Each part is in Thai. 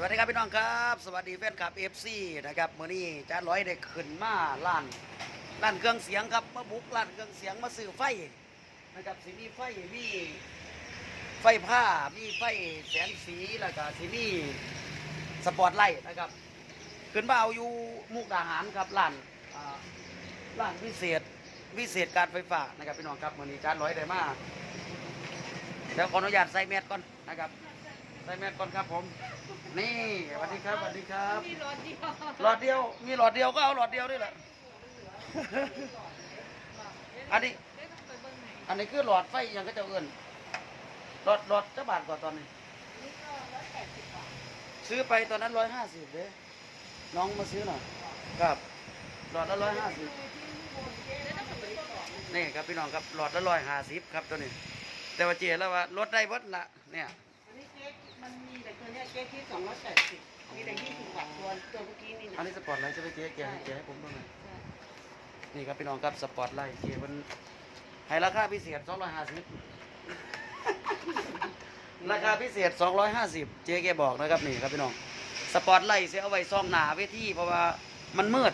สวัสดีครับพี่น้องครับ สวัสดีแฟนคลับเอฟซีนะครับเมื่อนี้จานร้อยได้ขึ้นมาล้านล้านเครื่องเสียงครับมาบุกล้านเครื่องเสียงมาซื้อไฟนะครับสิมีไฟมีไฟผ้ามีไฟแสงสีแล้วก็สิมีสปอตไลท์นะครับขึ้นมาเอาอยู่มุกดาหารครับล้านล้านพิเศษพิเศษการไฟฟ้านะครับพี่น้องครับเมื่อนี้จานร้อยได้มาเดี๋ยวขออนุญาตใส่แมสก่อนนะครับ ส่แมสก่อนครับผม นี่สวัสดีครับสวัสดีครับ มีรถเดียวหลอดเดียว มีหลอดเดียวก็เอาหลอดเดียวนี่แหละ อันนี้ ได้ต้องไปเบิ้งไหนอันนี้คือหลอดไฟอยังก็จะเอื่นหลอดหลอดจะบาทกว่าตอนนี้ นี่ก็ร้อยแปดสิบบาทซื้อไปตอนนั้นร้อยห้าสิบเด้น้องมาซื้อหน่อยครับ หลอดละร้อยห้าสิบ ได้ต้องไปเบิ้งก่อนนี่ครับพี่น้องครับหลอดละร้อยห้าสิบครับตัวนี้ แต่ว่าเจแล้วว่าลดได้เบิดละเนี่ย เนี้ยเค้กที่สองร้อยแปดสิบมีแต่ยี่สิบบาทตัวตัวเมื่อกี้นี่อันนะนี้สปอร์ตไลท์ใช่ไหมเจ๊แกะให้แกะให้ผมดูหน่อยนี่ครับพี่น้องครับสปอร์ตไลท์เจ๊มันให้ราคาพิเศษ250ราคาพิเศษ 250 เจ๊แกบอกนะครับนี่ครับพี่น้องสปอร์ตไลท์เสียเอาไว้ซองหนาเวทีเพราะว่ามันมืด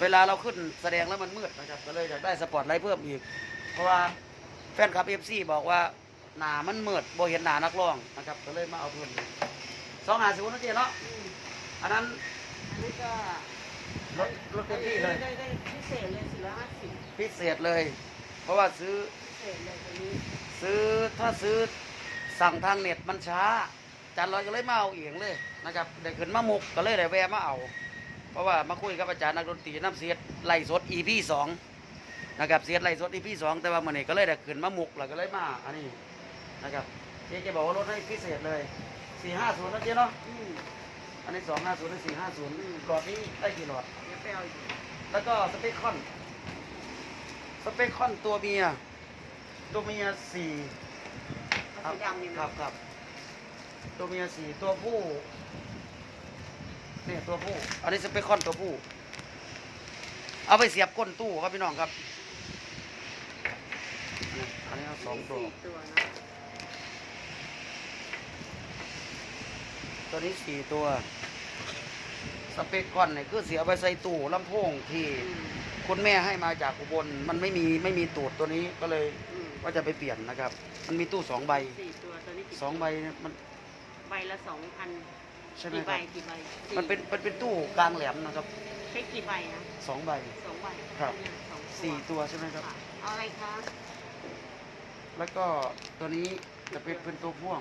เวลาเราขึ้นแสดงแล้วมันมืดนะครับก็เลยอยากได้สปอร์ตไลท์เพิ่มอีก เพราะว่าแฟนคลับ FC บอกว่าหนามันมืดบ่เห็นหนานักร้องนะครับก็เลยมาเอาเพิ่ม สองหาสิบนะเจ๊เนาะอืมอันนั้นอันนี้ก็ลดลดเต็มที่เลย ได้ได้พิเศษเลยสี่ร้อยห้าสิบพิเศษเลย เพราะว่าซื้อพิเศษเลยตัวนี้ซื้อถ้าซื้อสั่งทางเน็ตมันช้าอาจารย์ลอยก็เลยมาเอาเองเลยนะครับได้ขึ้นมามุกก็เลยได้แวะมาเอา เพราะว่ามาคุยกับอาจารย์นักดนตรีน้ำเสียดไล่สด EP สองนะครับเสียดไล่สด EP สองแต่ว่ามื่อนี้ก็เลยได้ขึ้นมามุกแล้วก็เลยมาอันนี้นะครับเจ๊จะบอกว่าลดให้พิเศษเลย 450นะเจ๊เนาะอืมอันนี้250และ450หลอดนี้ได้กี่หลอด เดี๋ยวไปเอาอีกแล้วก็สเปคคอน สเปคคอนตัวเมีย ตัวเมียสี่เอาสีดำนี่ครับครับ ตัวเมียสี่ตัวผู้นี่ตัวผู้ อันนี้สเปคคอนตัวผู้ เอาไปเสียบก้นตู้ครับพี่น้องครับ อันนี้เอาสองตัวสี่ตัวนะ ตัวนี้สี่ตัว สเปคคอนเนี่ยคือเสียไปใส่ตู้ลำโพงที่อืมคุณแม่ให้มาจากอุบลมันไม่มีไม่มีตูดตัวนี้ก็เลยอืมว่าจะไปเปลี่ยนนะครับ มันมีตู้สองใบสี่ตัวตัวนี้กี่สองใบเนี่ยมันใบละสองพันใช่ไหมกี่คใบรับกี่ใบมันเป็นมันเป็นตู้กลางแหลมนะครับใช้กี่ใบนะสองใบ สองใบครับ เนี่ยสองตัวสี่ตัวใช่ไหมครับ ค่ะเอาอะไรคะแล้วก็ตัวนี้จะเป็นเป็นตัวพ่วง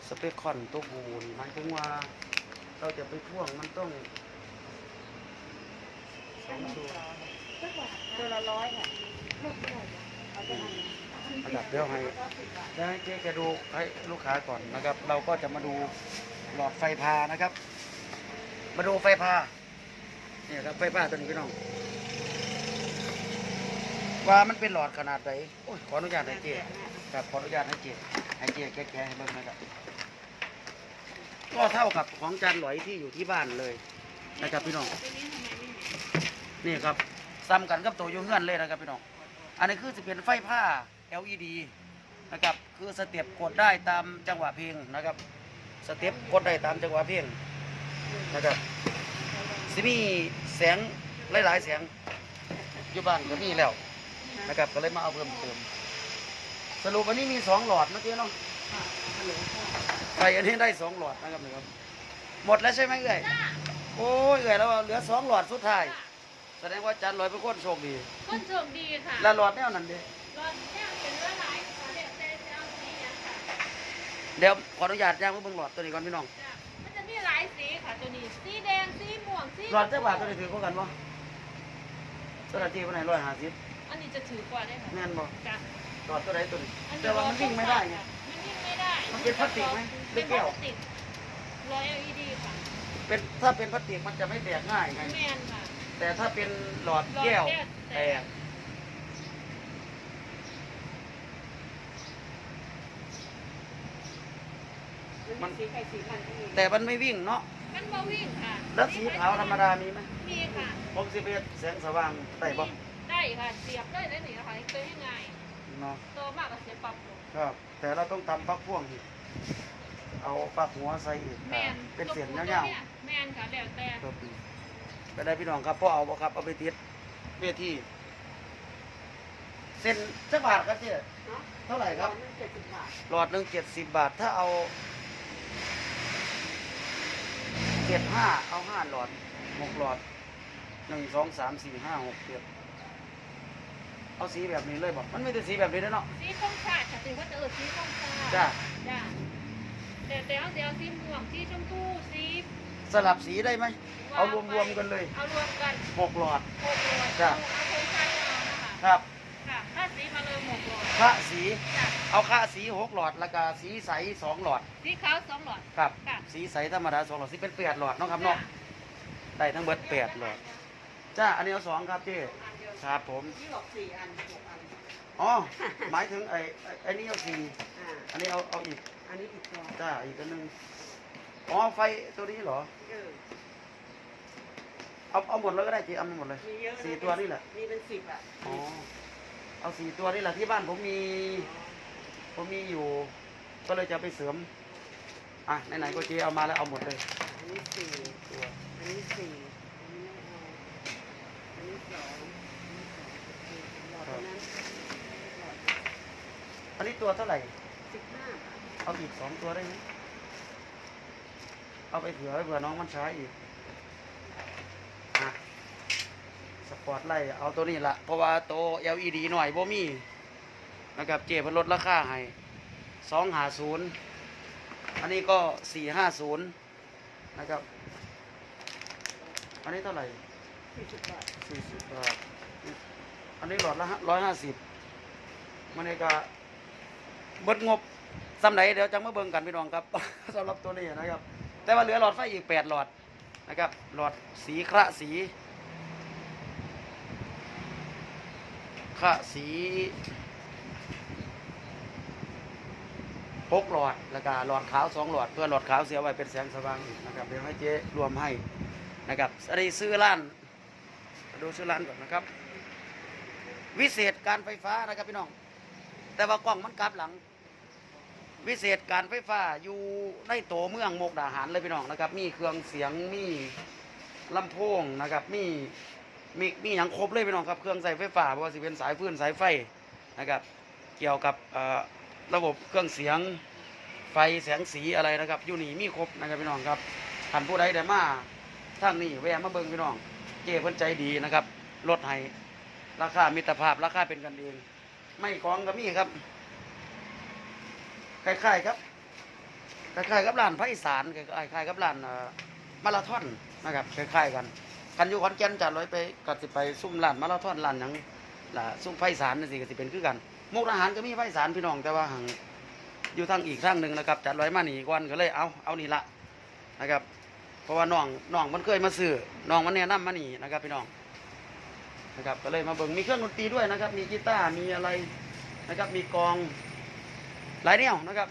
ส เปคคอนตัวบูนหมายถึงว่า เราจะไปพ่วงมันต้องสองตัวตัวละร้อยค่ะเอาไปทำอะไรอันดับเดียวให้ได้ให้เจ๊แกดูให้ลูกค้าก่อนนะครับ เราก็จะมาดูหลอดไฟพานะครับ มาดูไฟพาเนี่ยครับไฟพาตัวนี้พี่น้องว่ามันเป็นหลอดขนาดไหนขออนุญาตให้เจ๊ครับขออนุญาตให้เจ๊ให้เจ๊แกะๆให้เบิ่งนะครับ ก็เท่ากับของจานหลอยที่อยู่ที่บ้านเลยนะครับพี่น้องนี่ครับซ้ำกันกับตัวยูเงื่อนเลยนะครับพี่น้อง อันนี้คือจะเป็นไฟผ้า LED นะครับคือสเต็ปกดได้ตามจังหวะเพลงนะครับสเต็ปกดได้ตามจังหวะเพลงนะครับสิมีแสงหลายๆแสงอยู่บ้านก็มีแล้วนะครับก็เลยมาเอาเพิ่มเติม สรุปวันนี้มีสองหลอดเมื่อกี้เนาะ ไฟอันนี้ได้สองหลอดนะครับนี่ครับหมดแล้วใช่ไหมเอ่ยโอ้ยเอ่ยแล้วเหลือสองหลอดสุดท้ายแสดงว่าอาจารย์ลอยเป็นคนโชคดีคนโชคดีค่ะแล้วหลอดแนวนั้นเด้รถเนี่ยเป็นเรื่องหลายค่ะเดี๋ยวแต่จะเอาสีอย่างค่ะเดี๋ยวขออนุญาตย่างเบิ่งหลอดตัวนี้ก่อนพี่น้องจ้ะมันจะมีหลายสีค่ะตัวนี้สีแดงสีม่วงสีหลอดเจ้าบาทตัวนี้ถือพวกกันบ่ตัวละที่วันไหนร้อยห้าสิบอันนี้จะถือกว่าได้ค่ะแน่นบ่จ้ะหลอดตัวไหนตัวนี้อันนี้แต่ว่ามันวิ่งไม่ได้ไง มันวิ่งไม่ได้มันเป็นพลาสติกไหมหรืเป็อนพแก้ลาวสติกร้อย LED ค่ะเป็นถ้าเป็นพลาสติกมันจะไม่แตกง่ายไง แมนค่ะ แต่ถ้าเป็นหลอดแก้วหลอดแก้วแตกมันสีไข่สีมันที่มีแต่มันไม่วิ่งเนาะมันบ่วิ่งค่ะแล้วสีขาวธรรมดามีไหมมีค่ะผมสิเป็นแสงสว่างได้บ่ได้ค่ะ เสียบได้ได้หนินะคะตัวง่าย เนาะๆตัวมากก็เสียบปรับลงครับ แต่เราต้องทำปลั๊กพ่วงอีกเอาปลักหัวใส่อีกแม่นเป็นเสียงตัยาวนี่แม่นค่ะแล้วแต่ๆครับไปได้พี่น้องครับพ่อเอาบ่ครับเอาไปติดเวทีเส้นสักบาทครับเจ๊เนาะเท่าไหร่ครับ เจ็ดสิบบาทหลอดหนึ่งเจ็ดสิบบาท ถ้าเอาเจ็ดห้าเอาห้าหลอดหกหลอดหนึ่งสองสามสี่ห้าหกเจ็ด เอาสีแบบนี้เลยบอกมันไม่ได้สีแบบนี้นะเนาะสีส้มชาติค่ะถือว่าจะเออสีส้มชาติจ้าจ้าแต่แต่เอาเดี๋ยวสีม่วงสีชมพูสีสลับสีได้ไหมเอารวมๆกันเลยเอารวมกันหกหลอดหกหลอดจ้ะเอาโครงการเอานะคะครับค่ะถ้าสีมาเลยหกหลอดค่าสีจ้ะเอาค่าสีหกหลอดแล้วก็สีใสสองหลอดสีขาวสองหลอดครับค่ะสีใสธรรมดาสองหลอดสีเป็นแปดหลอดเนาะครับเนาะได้ทั้งเบิดแปดหลอดจ้าอันนี้เอาสองครับเจ๊ ครับผมที่บอกสี่อันหกอันอ๋อหมายถึงไอ้ไอ้ไอ้นี่เอาสี่อ่าอันนี้เอาเอาอีกอันนี้ติดจอจ้าอีกอันหนึงอ๋อไฟตัวนี้เหรอเออเอาเอาหมดเลยก็ได้เจ๊เอามาหมดเลยมีเยอะะสี่ตัวนี่แหละมีเป็นสิบอะอ๋อเอาสี่ตัวนี่แหละที่บ้านผมมีผมมีอยู่ ก็เลยจะไปเสริมอะไหนๆก็เจ๊เอามาแล้วเอาหมดเลยอันนี้สี่ตัวอันนี้สี่อันนี้ไม่เอาอันนี้สอง อันนี้สองโอเคหลอดนั้นหลอดอันนี้ตัวเท่าไหร่ สิบห้าบาทเอาอีกสองตัวได้ไหมเอาไปเผื่อไว้เผื่อน้องมันใช้อีกอะสปอร์ตไลท์เอาตัวนี้ละเพราะว่าตัว LED หน่อยบ่มีนะครับเจเพิ่นลดราคาให้สองหาศูนย์อันนี้ก็สี่ห้าศูนย์นะครับ อันนี้เท่าไหร่สี่สิบบาท สี่สิบบาท อันนี้หลอดละร้อยห้าสิบมันนี่ก็เบิดงบสำไหนเดี๋ยวจังมาเบิ่งกันพี่น้องครับ สำหรับตัวนี้นะครับ แต่ว่าเหลือหลอดไฟอีกแปดหลอดนะครับ หลอดสีคระสีคระสีหกหลอดแล้วก็หลอดขาวสองหลอด เพื่อหลอดขาวเสียไว้เป็นแสงสว่างอีกนะครับเดี๋ยวให้เจ๊รวมให้นะครับอันนี้ซื้อร้าน ดูชื่อร้านก่อนนะครับ วิเศษการไฟฟ้านะครับพี่น้อง แต่ว่ากล้องมันกลับหลัง วิเศษการไฟฟ้าอยู่ในโตเมืองโมกดาหารเลยพี่น้องนะครับ มีเครื่องเสียงมีลำโพงนะครับ มีมีมีอย่างครบเลยพี่น้องครับ เครื่องใส่ไฟฟ้าเพราะว่าสิเป็นสายฟื้นสายไฟนะครับ เกี่ยวกับระบบเครื่องเสียงไฟแสงสีอะไรนะครับอยู่นี่มีครบนะครับพี่น้องครับท่านผู้ใดได้มาทางนี้แวะมาเบิ่งพี่น้อง เจ้เพิ่นใจดีนะครับลดให้ ราคามิตรภาพราคาเป็นกันเอง ไม่ของก็มีครับคล้ายๆครับคล้ายๆกับร้านภาคอีสานคล้ายๆกับร้านเอ่อมาราธอนนะครับคล้ายๆกันคันยู่ขอนแก่นจัดร้อยไปก็สิไปซุ่มร้านมาราธอนร้านหยังล่ะซุ่มภาคอีสานนี่สิก็สิเป็นคือกันมุกดาหารก็มีภาคอีสานพี่น้องแต่ว่าหังอยู่ทางอีกทางหนึ่งนะครับจัดร้อยมาหนีก่อนก็เลยเอาเอานี่ละนะครับ เพราะว่าน้องน้องมันเคยมาซื้อน้องมันแนะนำมาหนีนะครับพี่น้อง นะครับก็เลยมาเบิ่งมีเครื่องดนตรีด้วยนะครับ มีกีตาร์มีอะไรนะครับ มีกองหลายแนวนะครับ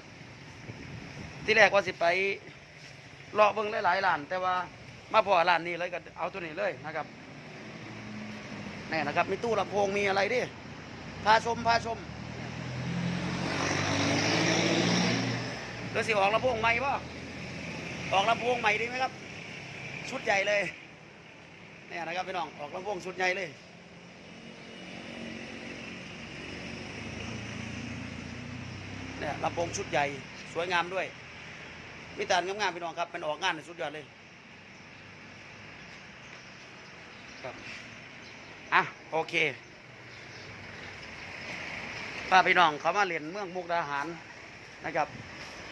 ที่แรกว่าสิไปเลาะเบิ่งหลายๆร้าน แต่ว่ามาพอร้านนี้เลยก็เอาตัวนี้เลยนะครับนี่นะครับ มีตู้ลำโพงมีอะไรดิพาชมพาชมเดี๋ยวสิออกลำโพงใหม่ป่ะออกลำโพงใหม่ดีไหมครับ ชุดใหญ่เลยเนี่ยนะครับพี่น้องออกลำโพงชุดใหญ่เลย เนี่ยลำโพงชุดใหญ่ สวยงามด้วย มีแต่งามๆพี่น้องครับเป็นออกงานในสุดยอดเลยครับอะโอเคป้าพี่น้องเขามาเรียนเมืองมุกดาหารนะครับ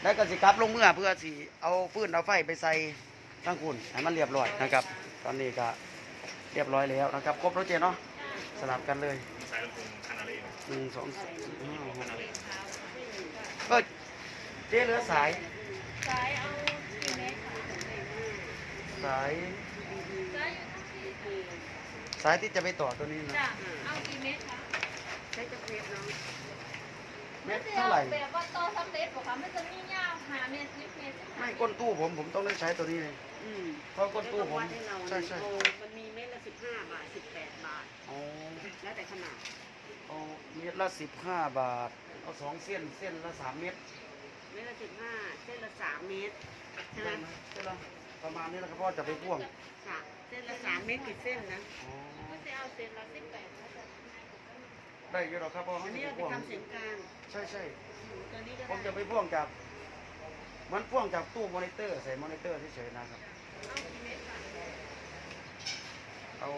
แล้วก็สิครับลงเมื่อเพื่อสิเอาฟืนเอาไฟไปใส่ทั้งคุณให้มันเรียบร้อยนะครับ ตอนนี้ก็เรียบร้อยแล้วนะครับ ครบแล้วเจเนาะสลับกันเลยสายลำโพงคานาเล่ครับหนึ่งสองสาม เล่ก็เจ๊เหลือสาย สายเอากี่เมตรคะสาย สายอยู่ทั้งสี่สายที่จะไปต่อตัวนี้นะจ้ะเอากี่เมตรคะใช้จะเพชรเนาะเม็ดเท่าไหร่ แบบว่าต่อสำเร็จบอกค่ะมันจะมียาวหาเมตรสิบเมตรสิบห้าไม่ก้นตู้ผมผมต้องได้ใช้ตัวนี้เลยอืมเพราะก้นตู้ผมวัดให้เราใช่ใช่โอ้มันมีเม็ดละสิบห้าบาทสิบแปดบาทเอาแล้วแต่ขนาด เอาเม็ดละสิบห้าบาท เอาสองเส้นเส้นละสามเม็ดเม็ดละสิบห้าเส้นละสามเมตรใช่ไหมเส้นละประมาณนี้แล้วก็พ่อจะไปพ่วงสามเส้นละสามเมตรกี่เส้นนะอ๋อก็จะเอาเซ็นละสิบแปดแล้วจะได้เยอะหรอกครับพ่ออัเขานจะนี้ไปเราไปพ่วงทำเสียงกลางใช่ใช่ตัวนี้ก็ผมได้จะไปพ่วงจากมันพ่วงจากตู้มอนิเตอร์ใส่มอนิเตอร์เฉยๆนะครับ เอากี่เมตรค่ะเอา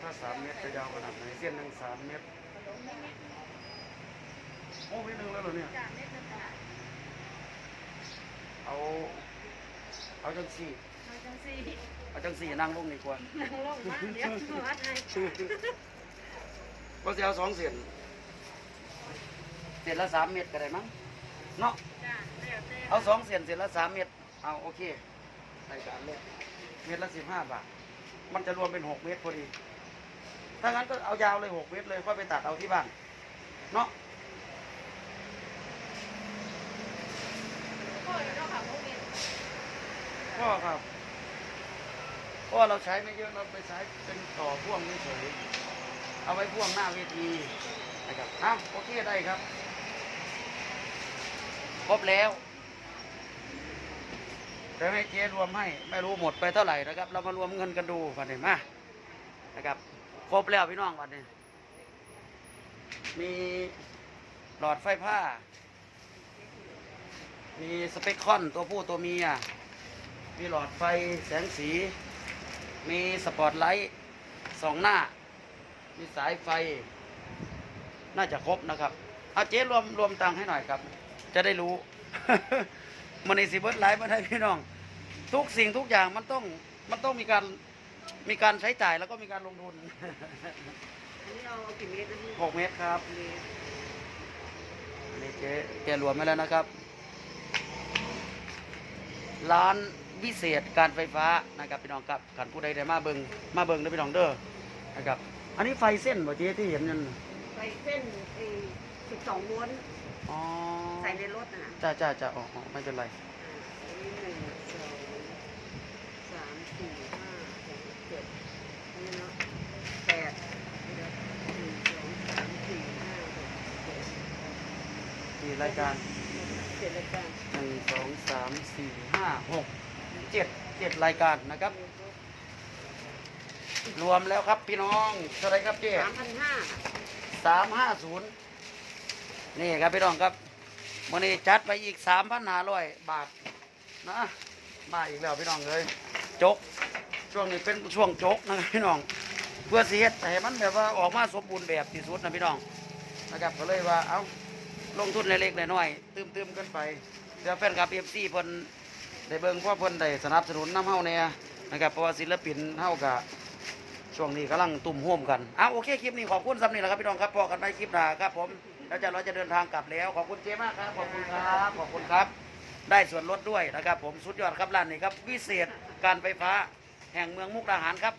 ถ้าสามเมตรจะยาวขนาดไหนเส้นหนึ่งสามเมตรไม่เมตร โอ้เมตรหนึ่งแล้วเหรอเนี่ยจ้ะเมตรจะจ่ายเอา เอาจังสี่ มาจังสี่เอาจังสี่นั่งลงดีกว่านั่งลงมาเดี๋ยววัดให้ก็จะเอาสองเส้นเส้นละสามเมตรก็ได้มั้ง เนาะ จ้ะแล้วแต่เอาสองเส้นเส้นละสามเมตรเอาโอเครายการเลยเมตรละสิบห้าบาท มันจะรวมเป็นหกเมตรพอดี ถ้างั้นก็เอายาวเลยหกเมตรเลยค่อยไปตัดเอาที่บ้านเนาะโอ้ยเราขับรถเมล์ก็ครับเพราะว่าเราใช้ไม่เยอะเราไปใช้เป็นต่อพ่วงเฉยๆเอาไว้พ่วงหน้าเวทีนะครับอ้าวโอเคได้ครับ ครบแล้วเดี๋ยวให้เจ๊รวมให้ ไม่รู้หมดไปเท่าไหร่นะครับ เรามารวมเงินกันดูวันนี้มนะครับ ครบแล้วพี่น้องวันนี้ มีหลอดไฟผ้า มีสเปคคอนตัวผู้ตัวเมีย มีหลอดไฟแสงสี มีสปอตไลท์สองหน้า มีสายไฟ น่าจะครบนะครับ เอาเจ๊รวมรวมตังค์ให้หน่อยครับ จะได้รู้ มันในสิเบิร์ไลฟ์มาได้พี่น้อง ทุกสิ่งทุกอย่างมันต้องมันต้องมีการ มีการใช้จ่ายแล้วก็มีการลงทุน อันนี้เอากี่เมตรนะพี่หกเมตรครับเมตรอันนี้เจ๊แกรวมมาแล้วนะครับ ร้านวิเศษการไฟฟ้านะครับพี่น้องครับขันผู้ใดได้มาเบิงมาเบิงเด้อพี่น้องเด้อนะครับ อันนี้ไฟเส้นบ่เจ๊ที่เห็นนั่นไปเส้นสิบสองม้วนอ๋อใส่ในรถนะ จ้าจ้าจ้าอ๋ออ๋อไม่เป็นไรอันนี้หนึ่งสองสามสี่ห้าหกเจ็ดอันนี้เนาะแปดเดี๋ยวหนึ่งสองสามสี่ห้าหกเจ็ด กี่ รายการเจ็ดรายการหนึ่งสองสามสี่ห้าหกเจ็ดเจ็ดรายการนะครับ รวมแล้วครับพี่น้องเท่าไหรครับเจ๊สามพันห้าสามห้าศูนย์นี่ครับพี่น้องครับวันนี้จัดไปอีกสามพันห้าร้อยบาทนะมาอีกแล้วพี่น้องเลยจกช่วงนี้เป็นช่วงจกนะครับพี่น้อง เพื่อเสียแต่มันแบบว่าออกมาสมบูรณ์แบบที่สุดนะพี่น้องนะครับก็เลยว่าเอา ลงทุนเล็กๆน้อยๆตื้มๆกันไปเดี๋ยวแฟนคลับเอฟซีเพิ่นได้เบิ่งพราเพิ่นได้สนับสนุนน้ำเฮาเนี่ยนะครับเพราะว่าศิลปินเฮากะช่วงนี้กำลังตุ่มห่วมกันอะโอเคคลิปนี้ขอบคุณสำนีแหละครับพี่น้องครับพอกันไปคลิปหน้าครับผมแล้วจะเราจะเดินทางกลับแล้วขอบคุณเจ๊มากครับขอบคุณครับขอบคุณครับ ได้ส่วนลดด้วยนะครับ ผมสุดยอดครับร้านนี้ครับวิเศษการไฟฟ้าแห่งเมืองมุกดาหารครับ